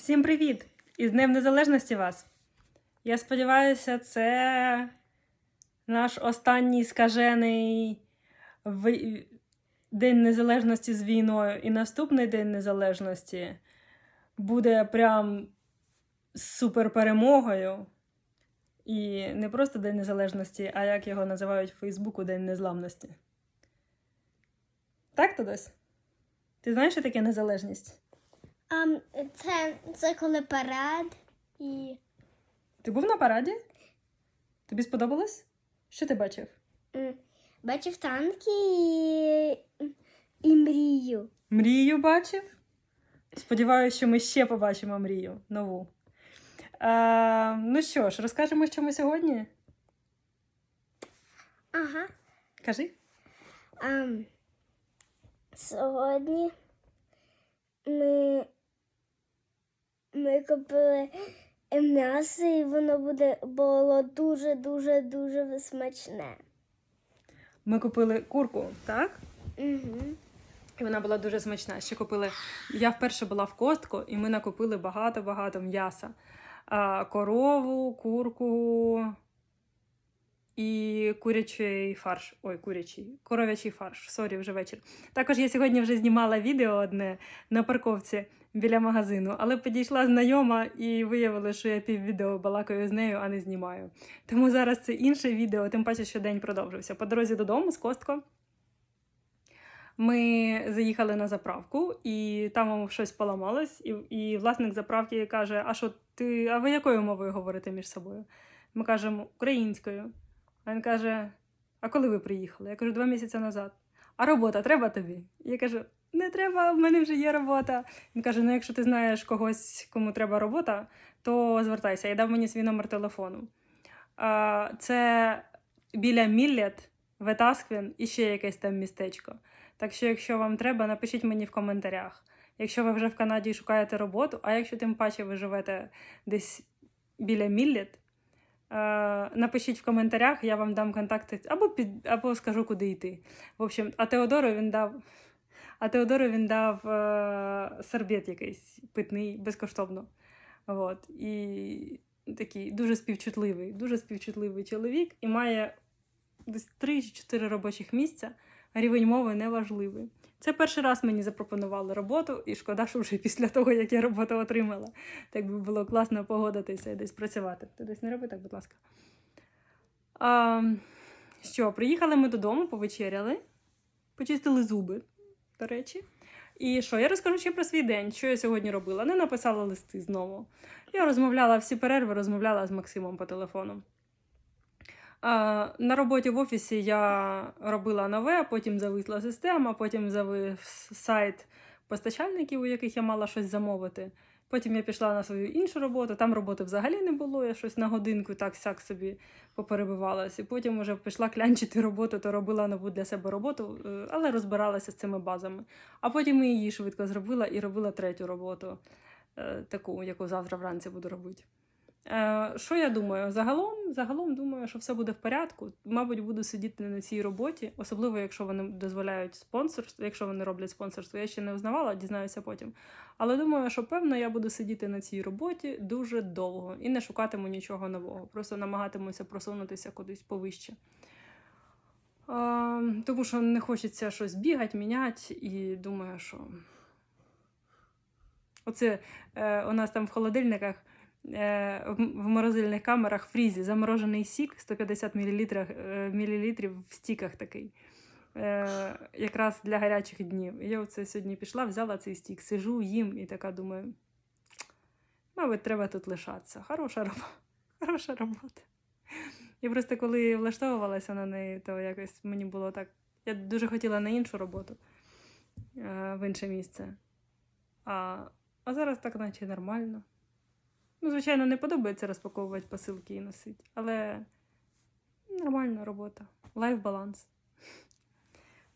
Всім привіт! І з Днем Незалежності вас! Я сподіваюся, це наш останній скажений День Незалежності з війною. І наступний День Незалежності буде прям суперперемогою. І не просто День Незалежності, а як його називають в Фейсбуку День Незламності. Так, Тодось? Ти знаєш, що таке незалежність? А, це, це коли парад і Ти був на параді? Тобі сподобалось? Що ти бачив? м, бачив танки і, і мрію. Мрію бачив? Сподіваюся, що ми ще побачимо мрію нову. А, ну що ж, розкажемо, що ми сьогодні? Ага. Кажи. А, сьогодні ми, ми купили м'ясо, і воно буде було дуже, дуже, смачне. Ми купили курку, так? Угу. І вона була дуже смачна. Ще купили. Я вперше була в костку, і ми накупили багато-багато м'яса. Корову, курку і курячий фарш. Ой, курячий, коров'ячий фарш. Сорі, вже вечір. Також я сьогодні вже знімала відео одне на парковці біля магазину, але підійшла знайома і виявилося, що я піввідео балакаю з нею, а не знімаю. Тому зараз це інше відео, тим паче, що день продовжився. По дорозі додому з костко. Ми заїхали на заправку, і там щось поламалось, і, і власник заправки каже: А що ти, а ви якою мовою говорите між собою? Ми кажемо українською. А він каже: А коли ви приїхали? Я кажу, два місяці назад. А робота треба тобі? Я кажу: не треба, в мене вже є робота. Він каже: Ну, якщо ти знаєш когось, кому треба робота, то звертайся. І дав мені свій номер телефону. Це біля Міллет, Ветасквін і ще якесь там містечко. Так що, якщо вам треба, напишіть мені в коментарях. Якщо ви вже в Канаді шукаєте роботу, а якщо тим паче ви живете десь біля Міллет, напишіть в коментарях, я вам дам контакти або під, або скажу, куди йти. В общем, а Теодору він дав. А Теодору він дав е, сербет якийсь питний безкоштовно. От. І такий дуже співчутливий, дуже співчутливий чоловік і має десь 3 чи 4 робочих місця. Рівень мови не важливий. Це перший раз мені запропонували роботу, і шкода, що вже після того, як я роботу отримала. Так би було класно погодитися і десь працювати. Ти десь не роби так, будь ласка. А, що, приїхали ми додому, повечеряли, почистили зуби, до речі. І що, я розкажу ще про свій день, що я сьогодні робила. Не написала листи знову. Я розмовляла всі перерви, розмовляла з Максимом по телефону. На роботі в офісі я робила нове, потім зависла система, потім завис сайт постачальників, у яких я мала щось замовити. Потім я пішла на свою іншу роботу, там роботи взагалі не було, я щось на годинку так сяк собі поперебивалась. І потім вже пішла клянчити роботу, то робила нову для себе роботу, е, але розбиралася з цими базами. А потім її швидко зробила і робила третю роботу, е, таку, яку завтра вранці буду робити. Е, Що я думаю? Загалом, загалом думаю, що все буде в порядку. Мабуть, буду сидіти на цій роботі, особливо якщо вони дозволяють спонсорство, якщо вони роблять спонсорство. Я ще не узнавала, дізнаюся потім. Але думаю, що певно я буду сидіти на цій роботі дуже довго і не шукатиму нічого нового. Просто намагатимуся просунутися кудись повище. Е, Тому що не хочеться щось бігати, міняти, і думаю, що оце е, у нас там в холодильниках в в морозильних камерах фрізі заморожений сік 150 мл, мілілітрів в стіках такий. Е, якраз для гарячих днів. Я оце сьогодні пішла, взяла цей стік, сижу, їм і така думаю, мабуть, треба тут лишатися. Хороша робота. Хороша робота. І просто коли влаштовувалася на неї, то якось мені було так. Я дуже хотіла на іншу роботу е, в інше місце. А, а зараз так, наче нормально. Ну, звичайно, не подобається розпаковувати посилки і носити, але нормальна робота. Лайф баланс.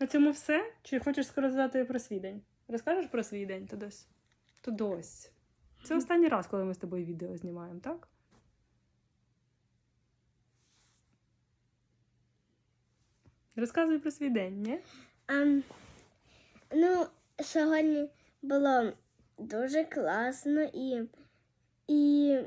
На цьому все. Чи хочеш сказати про свій день? Розкажеш про свій день, Тодось? Тодось. Це останній раз, коли ми з тобою відео знімаємо, так? Розказуй про свій день, ні? А, ну, сьогодні було дуже класно і, і,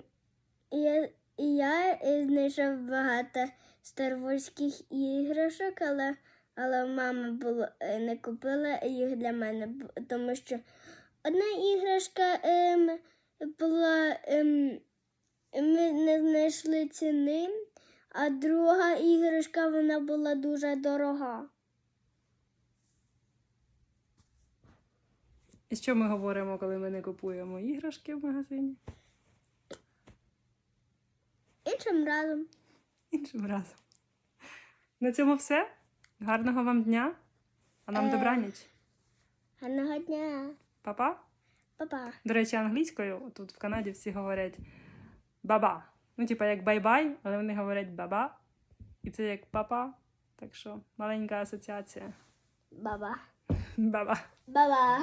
я- і я знайшов багато старворських іграшок, але, але мама було, е, не купила їх для мене, тому що одна іграшка ем, була, ем, ми не знайшли ціни, а друга іграшка вона була дуже дорога. І що ми говоримо, коли ми не купуємо іграшки в магазині? Іншим разом. Іншим разом. На цьому все. Гарного вам дня. А нам Е. добраніч. Гарного дня. Па-па. Па-па. До речі, англійською тут в Канаді всі говорять баба. Ну, типа як бай-бай, але вони говорять баба. І це як папа. Так що маленька асоціація. Баба. Баба. Баба.